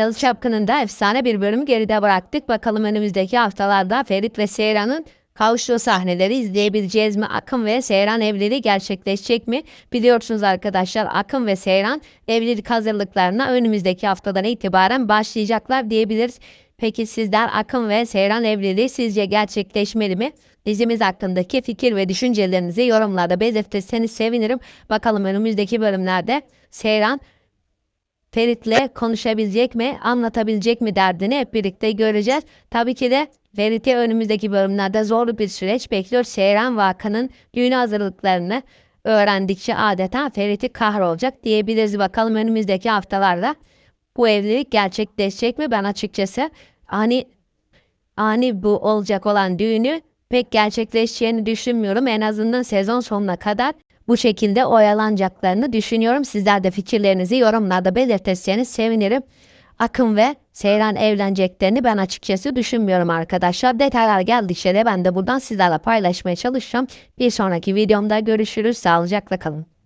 Yalı Çapkını'nda efsane bir bölümü geride bıraktık. Bakalım önümüzdeki haftalarda Ferit ve Seyran'ın kavuştuğu sahneleri izleyebileceğiz mi? Akın ve Seyran evliliği gerçekleşecek mi? Biliyorsunuz arkadaşlar Akın ve Seyran evlilik hazırlıklarına önümüzdeki haftadan itibaren başlayacaklar diyebiliriz. Peki sizler Akın ve Seyran evliliği sizce gerçekleşmeli mi? Dizimiz hakkındaki fikir ve düşüncelerinizi yorumlarda belirtirseniz sevinirim. Bakalım önümüzdeki bölümlerde Seyran Ferit'le konuşabilecek mi, anlatabilecek mi derdini hep birlikte göreceğiz. Tabii ki de Ferit'i önümüzdeki bölümlerde zorlu bir süreç bekliyor. Seyran ve Hakan'ın düğün hazırlıklarını öğrendikçe adeta Ferit'i kahrolacak diyebiliriz. Bakalım önümüzdeki haftalarda bu evlilik gerçekleşecek mi? Ben açıkçası ani ani bu olacak olan düğünü pek gerçekleşeceğini düşünmüyorum. En azından sezon sonuna kadar bu şekilde oyalanacaklarını düşünüyorum. Sizler de fikirlerinizi yorumlarda belirtirseniz sevinirim. Akın ve Seyran evleneceklerini ben açıkçası düşünmüyorum arkadaşlar. Detaylar geldikçe de ben de buradan sizlerle paylaşmaya çalışacağım. Bir sonraki videomda görüşürüz. Sağlıcakla kalın.